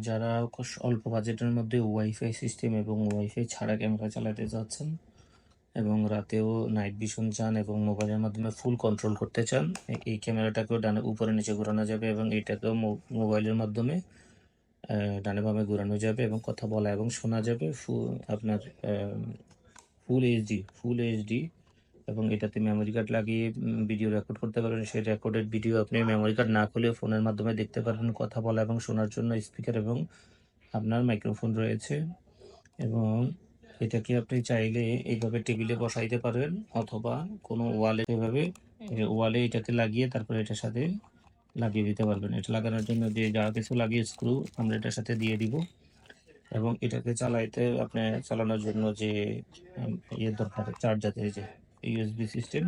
যারা অল্প বাজেটের মধ্যে ওয়াইফাই সিস্টেম এবং ওয়াইফাই ছাড়া ক্যামেরা চালাতে যাচ্ছেন এবং রাতেও নাইট ভিশন চান এবং মোবাইলের মাধ্যমে ফুল কন্ট্রোল করতে চান এই ক্যামেরাটাকেও ডানে উপরে নিচে ঘোরানো যাবে এবং এটাকেও মোবাইলের মাধ্যমে ডানে বামে ঘোরানো যাবে এবং কথা বলা এবং শোনা যাবে। ফু- আপনার ফুল এইচডি ফুল এইচডি এবং এটাতে মেমোরি কার্ড লাগিয়ে ভিডিও রেকর্ড করতে পারবেন। সেই রেকর্ডেড ভিডিও আপনি মেমোরি কার্ড না খুলে ফোনের মাধ্যমে দেখতে পারবেন, কথা বলা এবং শোনার জন্য স্পিকার এবং আপনার মাইক্রোফোন রয়েছে। এবং এটাকে আপনি চাইলে এইভাবে টেবিলে বসাইতে পারবেন, অথবা কোনো ওয়ালে এভাবে ওয়ালে এটাকে লাগিয়ে তারপরে এটার সাথে লাগিয়ে দিতে পারবেন। এটা লাগানোর জন্য যে যা কিছু লাগিয়ে স্ক্রু আমরা এটার সাথে দিয়ে দিব। এবং এটাকে চালাইতে, আপনি চালানোর জন্য যে ইয়ে দরকার চার্জার যে ইউএসবি সিস্টেম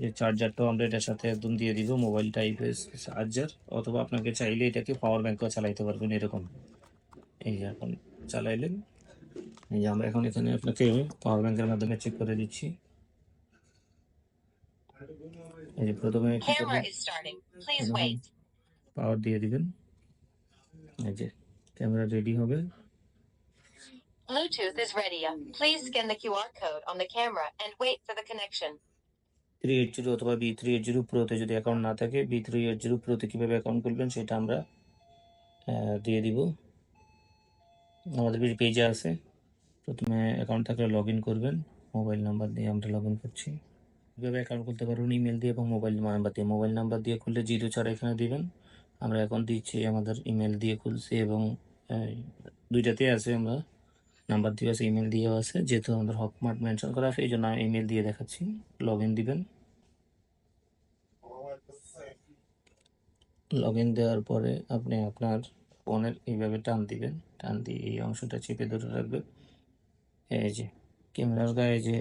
যে চার্জারটাও আমরা এটার সাথে একদম দিয়ে দিব মোবাইল টাইপের চার্জার অথবা আপনাকে চাইলে এটাকে পাওয়ার ব্যাঙ্কও চালাইতে পারবেন এরকম। এই যে এখন চালাইলেন। এই যে আমরা এখন এখানে আপনাকে পাওয়ার ব্যাংকের মাধ্যমে চেক করে দিচ্ছি। এই যে প্রথমে. পাওয়ার দিয়ে দিবেন। এই যে ক্যামেরা রেডি হবে। Bluetooth is ready. Please scan the QR code on the camera and wait for the connection. Three eight zero অথবা বি থ্রি এইট জিরো প্রোতে যদি অ্যাকাউন্ট না থাকে বি থ্রি এইট জিরো প্রোতে কীভাবে অ্যাকাউন্ট খুলবেন সেটা আমরা দিয়ে দিব। আমাদের পেজে আছে। প্রথমে অ্যাকাউন্ট থাকলে লগ ইন করবেন। মোবাইল নাম্বার দিয়ে আমরা লগ ইন করছি। কীভাবে অ্যাকাউন্ট খুলতে পারবেন? ইমেল দিয়ে এবং মোবাইল নাম্বার দিয়ে। মোবাইল নাম্বার দিয়ে খুললে জিরো চার এখানে দিবেন। আমরা এখন দিচ্ছি, আমাদের ইমেল দিয়ে খুলছি এবং দুইটাতেই আছে আমরা। নাম্বার দিয়ে আছে ইমেল দিয়েও আছে, যেহেতু আমাদের হকমার্ট মেনশন করা আছে এই জন্য আমি ইমেল দিয়ে দেখাচ্ছি। লগ ইন দিবেন। লগ ইন দেওয়ার পরে আপনি আপনার ফোনের এইভাবে টান দিবেন। টান দিয়ে এই অংশটা চেপে ধরে রাখবেন। এই যে, ক্যামেরার গায়ে যে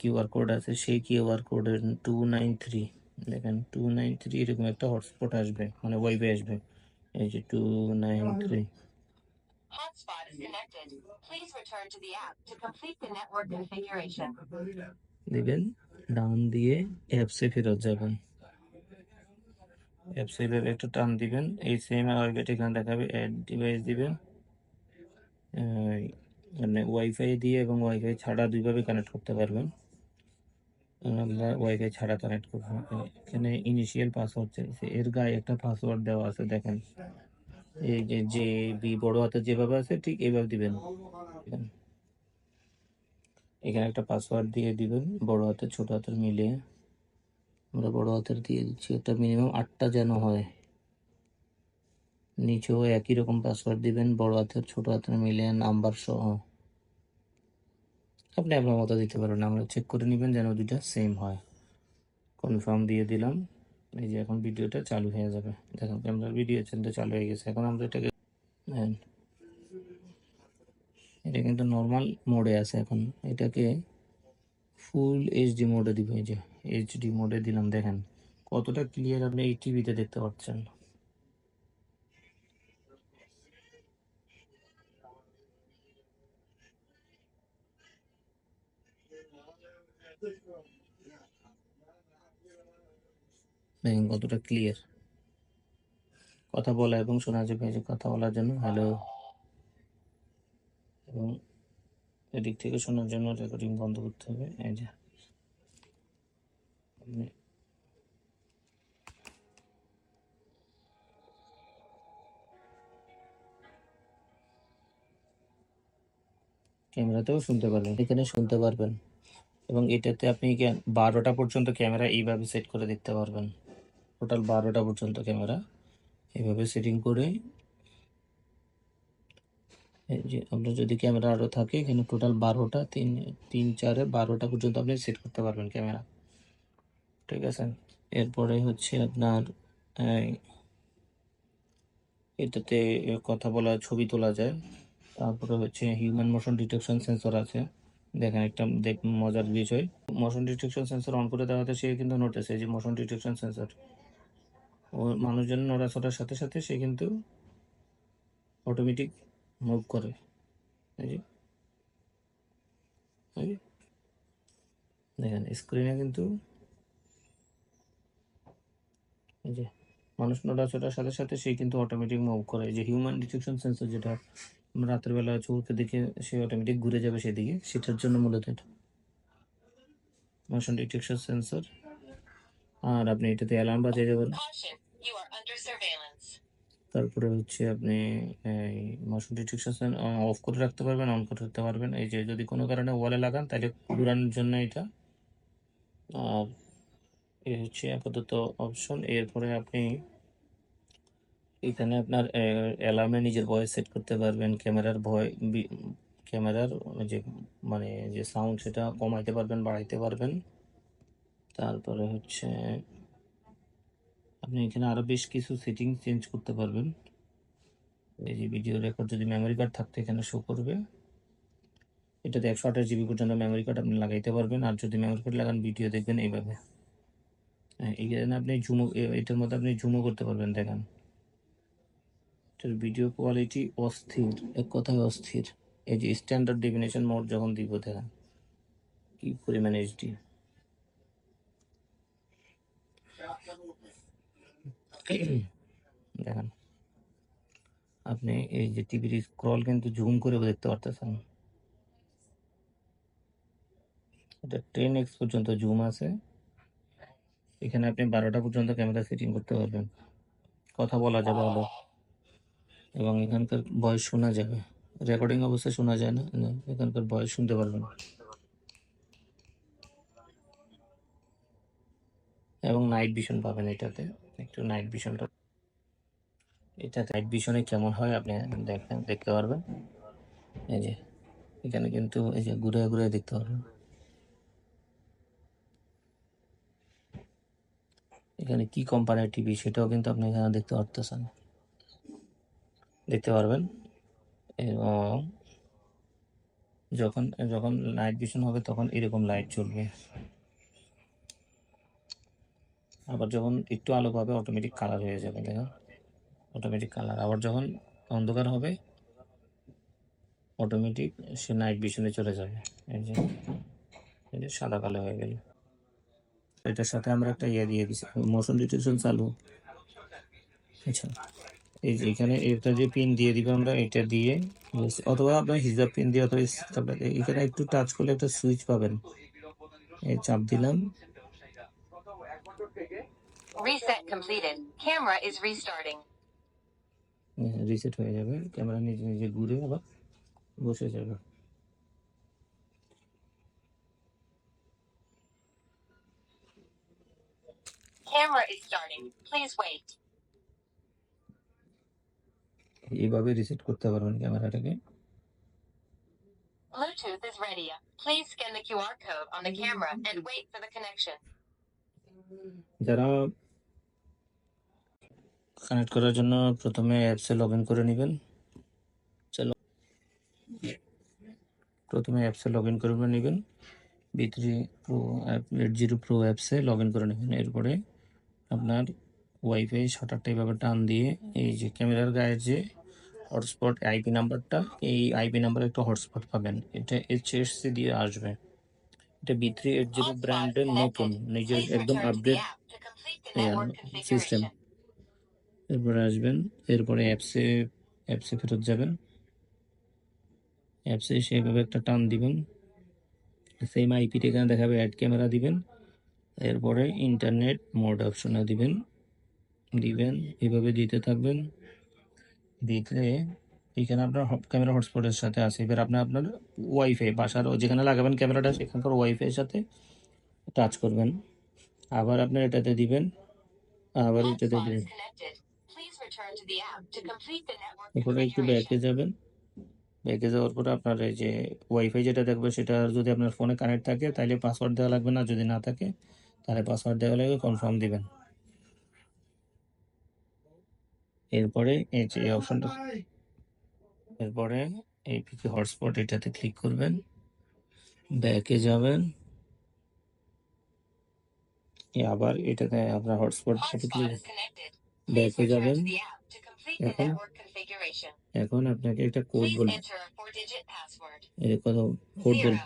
কিউআর কোড আছে, সেই কিউআর কোডের টু নাইন থ্রি দেখেন টু নাইন থ্রি এরকম একটা হটস্পট আসবে মানে ওয়াইফাই আসবে। এই যে two nine three Hotspot is connected. Please return to the app to complete the network configuration. দিবেন, ডান দিয়ে অ্যাপসে ফেরত যাবেন। অ্যাপসে এভাবে একটা টান দিবেন, এই সেম ওয়াইফাই এখানে দেখাবে অ্যাড ডিভাইস দিবেন। মানে ওয়াইফাই দিয়ে এবং ওয়াইফাই ছাড়া দুইভাবে কানেক্ট করতে পারবেন। আমরা ওয়াইফাই ছাড়া কানেক্ট করব এখানে ইনিশিয়াল পাসওয়ার্ড চাইছে এর গায়ে একটা পাসওয়ার্ড দেওয়া আছে, দেখেন। এই যে বি বড় হাতে যেভাবে আছে, ঠিক এইভাবে দিবেন। এখানে। একটা পাসওয়ার্ড দিয়ে দিবেন, বড় হাতের ছোট হাতের মিলিয়ে আমরা বড় হাতের দিয়ে দিচ্ছি এটা মিনিমাম আটটা যেন হয়। নিচেও একই রকম পাসওয়ার্ড দিবেন, বড় হাতের, ছোট হাতের মিলিয়ে নাম্বার সহ। আপনি আপনার মতো দিতে পারবেন, আমরা চেক করে নেবেন যেন দুইটা সেম হয়। কনফার্ম দিয়ে দিলাম। এই যে এখন ভিডিওটা চালু হয়ে যাবে। দেখুন ক্যামেরার ভিডিও চ্যানেলটা চালু হয়ে গেছে। এখন আমরা এটাকে এটা কিন্তু নর্মাল মোডে আছে এখন। এটাকে ফুল এইচডি মোডে দিব। এই যে এইচডি মোডে দিলাম, দেখেন। কতটা ক্লিয়ার আপনি এই টিভিতে দেখতে পাচ্ছেন। দেখেন কতটা ক্লিয়ার কথা বলা এবং শোনা যাবে যে কথা বলার জন্য হ্যালো এবং এদিক থেকে শোনার জন্য রেকর্ডিং বন্ধ করতে হবে, এই যে। ক্যামেরাতেও শুনতে পারবেন, এখানে শুনতে পারবেন। এবং এটাতে আপনি বারোটা পর্যন্ত ক্যামেরা এইভাবে সেট করে দেখতে পারবেন। টোটাল বারোটা পর্যন্ত ক্যামেরা। এইভাবে সেটিং করে যে আপনার যদি ক্যামেরা আরও থাকে, এখানে টোটাল বারোটা, তিন তিন, চারে বারোটা পর্যন্ত আপনি সেট করতে পারবেন ক্যামেরা। ঠিক আছে? এরপরে হচ্ছে আপনার এটাতে কথা বলা, ছবি তোলা যায়। তারপরে হচ্ছে হিউম্যান মোশন ডিটেকশন সেন্সর আছে। দেখেন একটা দেখ মজার বিষয়। মোশন ডিটেকশন সেন্সর অন করে দেওয়াতে সে কিন্তু এই যে মোশন ডিটেকশন সেন্সর মানুষজন নড়াচড়ার সাথে সাথে সে কিন্তু অটোমেটিক মুভ করে। দেখেন স্ক্রিনে কিন্তু যে, মানুষ নড়াচড়ার সাথে সাথে সে কিন্তু অটোমেটিক মুভ করে। যে হিউম্যান ডিটেকশন সেন্সর যেটা রাতের বেলা চোখে দেখে সে অটোমেটিক ঘুরে যাবে সেদিকে, সেটার জন্য মূলত এটা। মোশন ডিটেকশন সেন্সর আর আপনি এটাতে অ্যালার্ম বাজিয়ে দেবেন. তারপরে হচ্ছে আপনি এই মোশন ডিটেকশন অফ করে রাখতে পারবেন অন করে রাখতে পারবেন। এই যে যদি কোনো কারণে ওয়ালে লাগান তাহলে ঘুরানোর জন্য এটা। আর এই হচ্ছে আপাতত অপশন এরপরে আপনি এখানে আপনার অ্যালার্মে নিজের ভয়েস সেট করতে পারবেন। ক্যামেরার ভয় ক্যামেরার যে মানে যে সাউন্ড সেটা কমাইতে পারবেন বাড়াইতে পারবেন। তারপরে হচ্ছে আপনি এখানে আরও বেশ কিছু সেটিং চেঞ্জ করতে পারবেন। এই যে ভিডিও রেকর্ড যদি মেমোরি কার্ড থাকতে এখানে শো করবে। এটাতে একশো আঠাশ জিবি পর্যন্ত মেমোরি কার্ড আপনি লাগাইতে পারবেন। আর যদি মেমোরি কার্ড লাগান ভিডিও দেখবেন এইভাবে। হ্যাঁ এইখানে আপনি জুমো এটার মধ্যে আপনি জুমও করতে পারবেন, দেখেন। এটার ভিডিও কোয়ালিটি অস্থির, এক কথায় অস্থির। এই যে স্ট্যান্ডার্ড ডেফিনেশন মোড যখন দিব, দেখেন। কী পরিমাণ এইচডি দেখেন, আপনি এই যে টিভির স্ক্রল কিন্তু জুম করে দেখতে পারতেছেন। এটা টেন এক্স পর্যন্ত জুম আছে। এখানে আপনি বারোটা পর্যন্ত ক্যামেরা সেটিং করতে পারবেন। কথা বলা যাবে ভালো। এবং এখানকার ভয়েস শোনা যাবে। রেকর্ডিং অবস্থায় শোনা যায় না। এখানকার ভয়েস শুনতে পারবেন। এবং নাইট ভিশন পাবেন এটাতে। একটু নাইট ভিশনটা এটা নাইট ভিশনে কেমন হয় আপনি দেখেন, দেখতে পারবেন। এই যে, এখানে কিন্তু এই যে ঘুরে ঘুরে দেখতে পারবেন। এখানে কি টিভি সেটাও কিন্তু আপনি এখানে দেখতে পারতেছেন। দেখতে পারবেন। এবং যখন যখন লাইট ভিশন হবে তখন এরকম লাইট জ্বলবে আবার যখন একটু আলো পাবে অটোমেটিক কালার হয়ে যাবে, দেখো। অটোমেটিক কালার আবার যখন অন্ধকার হবে অটোমেটিক সে নাইট ভিশনে চলে যাবে। এই যে এই যে সাদা কালো হয়ে গেল। এটার সাথে আমরা একটা ইয়ে দিয়ে দিচ্ছি মোশন ডিটেকশন চালু। আচ্ছা এই যে এখানে এটা যে পিন দিয়ে দিবে আমরা, এটা দিয়ে অথবা আপনার হিজাব পিন দিয়ে অথবা এখানে একটু টাচ করলে একটা সুইচ পাবেন। এই চাপ দিলাম। Reset completed. Camera is restarting. Reset হয়ে যাবে ক্যামেরা নিজে নিজে ঘুরে আবার বসে যাবে Camera is starting. Please wait. এইভাবে রিসেট করতে পারবেন ক্যামেরাটাকে Bluetooth is ready. Please scan the QR code on the camera and wait for the connection. যারা কানেক্ট করার জন্য প্রথমে অ্যাপসে লগ ইন করে নেবেন। চলো। প্রথমে অ্যাপসে লগ ইন করে নেবেন। B three pro app eight zero pro অ্যাপসে লগ ইন করে নেবেন। এরপরে আপনার ওয়াইফাই শাটারটা এইভাবে টান দিয়ে এই যে ক্যামেরার গায়ে যে হটস্পট আইপি নাম্বারটা এই আইপি নাম্বারে একটা হটস্পট পাবেন। এটা এইচ এইচএসসি দিয়ে আসবে। এটা বি থ্রি এইট জিরো ব্র্যান্ডের নতুন নিজের একদম আপডেট সিস্টেম. এরপরে আসবেন, এরপরে অ্যাপসে অ্যাপসে ফেরত যাবেন। অ্যাপসে সেইভাবে একটা টান দিবেন। সেম আইপিতে এখানে দেখাবে অ্যাড ক্যামেরা দিবেন। এরপরে ইন্টারনেট মোড অপশনে দিবেন। দিবেন, এভাবে দিতে থাকবেন। দিলে এখানে আপনার ক্যামেরা হটস্পটের সাথে আছে। এবার আপনার আপনার ওয়াইফাই বাসার যেখানে লাগাবেন ক্যামেরাটা সেখানকার ওয়াইফাইয়ের সাথে টাচ করবেন। আবার আপনার এটাতে দিবেন। আবার এটাতে দিবেন। এরপরে একটু ব্যাকে যাবেন। ব্যাকে যাওয়ার পরে আপনার এই যে ওয়াইফাই যেটা দেখবে সেটা যদি আপনার ফোনে কানেক্ট থাকে তাহলে পাসওয়ার্ড দেওয়া লাগবে না। যদি না থাকে তাহলে পাসওয়ার্ড দেওয়া লাগবে কনফার্ম দিবেন। এরপরে এই যে এই অপশনটা এরপরে এই পিকে হটস্পট এটাতে ক্লিক করবেন। ব্যাকে যাবেন। এ আবার এটাতে আপনার হটস্পট সাথে ক্লিক ব্যাকে যাবেন। এখন এখন আপনাকে একটা কোড বলি। এর কত কোড বলি।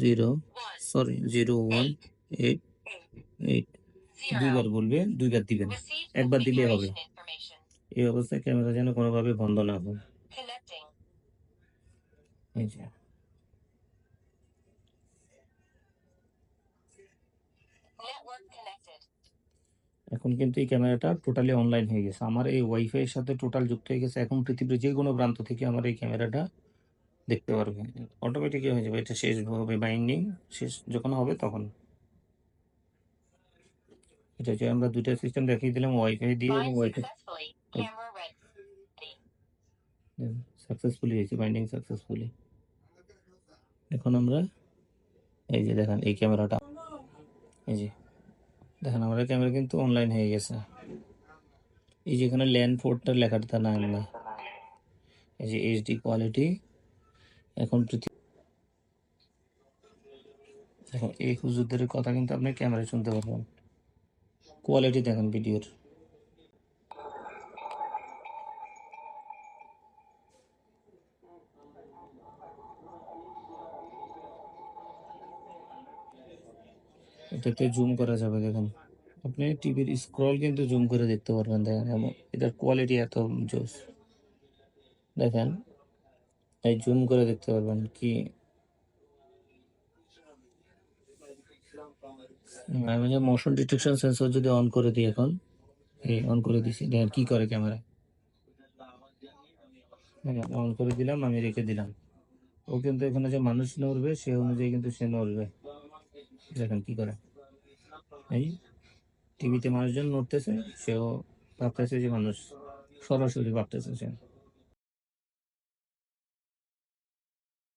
Zero sorry zero one eight eight দুইবার বলবে দুইবার দিবেন। একবার দিলেই হবে। এই অবস্থায় ক্যামেরা যেন কোনোভাবে বন্ধ না হয়। এই যে। এখন কিন্তু এই ক্যামেরাটা টোটালি অনলাইন হয়ে গেছে। আমার এই ওয়াইফাই এর সাথে টোটাল যুক্ত হয়ে গেছে। এখন পৃথিবীর যে কোনো প্রান্ত থেকে আমার এই ক্যামেরাটা দেখতে পারবে। অটোমেটিক হয়ে যাবে। এটা শেষ হবে বাইন্ডিং শেষ যখন হবে তখন। এটা যে আমরা দুইটা সিস্টেম দেখিয়ে দিলাম ওয়াইফাই দিয়ে এবং ওয়াইফাই. সাকসেসফুলি হয়েছে বাইন্ডিং সাকসেসফুলি এখন আমরা এই যে দেখেন এই ক্যামেরাটা। এই যে। দেখেন আমার ক্যামেরা কিন্তু অনলাইন হয়ে গেছে। এই যে এখানে ল্যান্ড পোর্টটা লেখাটা না না এই যে এইচডি কোয়ালিটি এখন পৃথিবী দেখেন, এই হুজুরদের কথা কিন্তু আপনি ক্যামেরায় শুনতে পারবেন। কোয়ালিটি দেখেন ভিডিওর। এটাতে জুম করা যাবে, দেখেন। আপনি টিভির স্ক্রল কিন্তু জুম করে দেখতে পারবেন, দেখেন এমন এটার কোয়ালিটি এত জোস। দেখেন, এই জুম করে দেখতে পারবেন কি। আমি যে মোশন ডিটেকশন সেন্সর যদি অন করে দিই এখন, এই অন করে দিছি, দেখেন কি করে ক্যামেরা অন করে দিলাম, আমি রেখে দিলাম। ও কিন্তু এখানে যে মানুষ নড়বে, সে অনুযায়ী কিন্তু সে নড়বে। দেখেন কি করে। এই টিভিতে মানুষজন নড়তেছে সেও ভাবতেছে যে মানুষ সরাসরি ভাবতেছে সে।